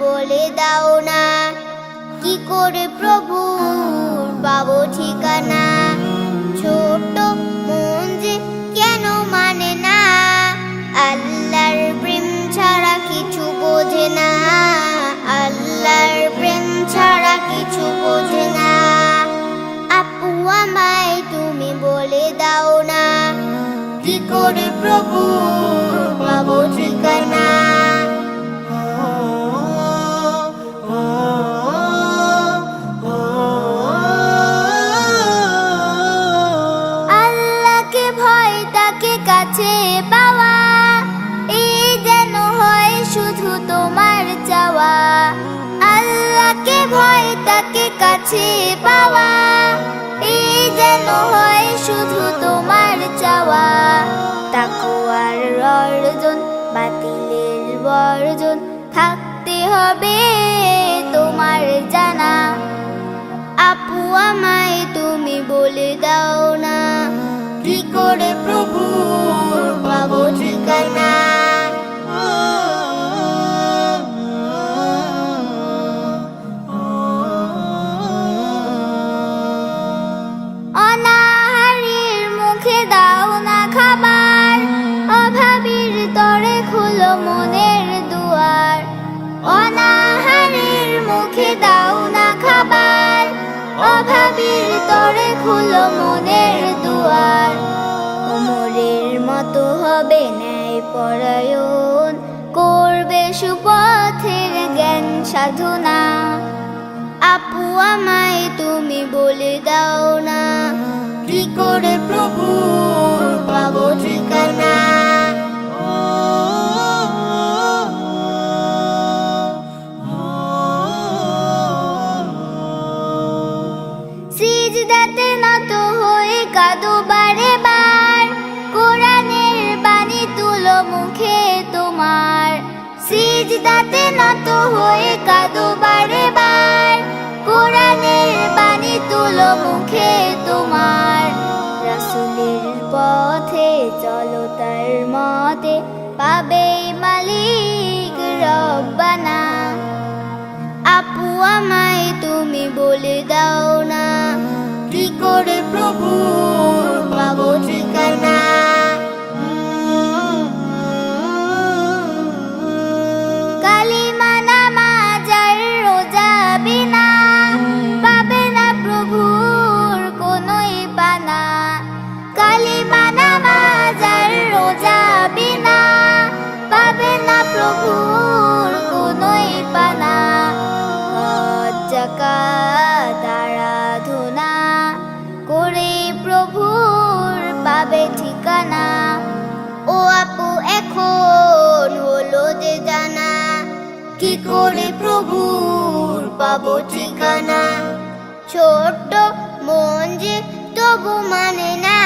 বলে দাও না। কি করে প্রভু পাবো ঠিকানা? ছোট মন যে কেন মানে না? আল্লাহর প্রেম ছাড়া কিছু বোঝে না। আল্লাহর প্রেম ছাড়া কিছু বোঝে না। আপু আমায় তুমি বলে দাও না। কি করে প্রভু পাবো ঠিকানা? কাছে পাওয়া এই যেন হয় শুধু তোমার চাওয়া। আল্লাহকে ভয়, তাকে কাছে পাওয়া এই যেন হয় শুধু তোমার চাওয়া। তাকুয়ার অর্জন, বাতিলের বর্জন, থাকতে হবে তোমার জানা। আপু আমায় তুমি বলে দাও মনের দুয়ার। অনাহারির মুখে দাও না খাবার। অভাবীর তরে খুলো মনের দুয়ার। ওমরের মতো হবে ন্যায় পরায়ণ করবে সুপথের জ্ঞান সাধনা। আপু আমায় তুমি বলে দাও না। সিজদাতে নত হয়ে কাদো বারে বার কোরআনের বাণী তুলো মুখে তোমার। রাসূলের পথে চলো তার মতে, পাবে মালিক রব্বানা। আপু আমায় তুমি বলে দাও প্রভুর কোনোই পানা। জাকাত আরাধনা করে প্রভুর পাবে ঠিকানা। ও আপু, এখন হলো যে জানা। কি করে প্রভুর পাবো ঠিকানা? ছোট্ট মন যে তবু মানে না।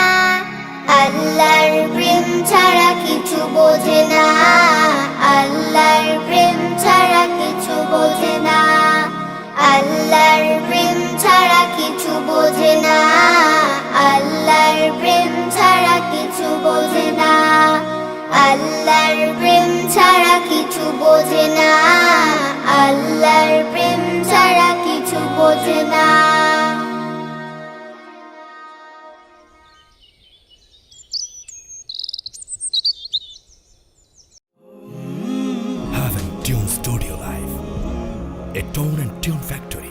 আল্লাহর প্রেম ছাড়া কিছু বোঝে না আল্লাহর প্রেম ছাড়া কিছু বোঝে না Haven Tune Studio Live, a tone and tune factory.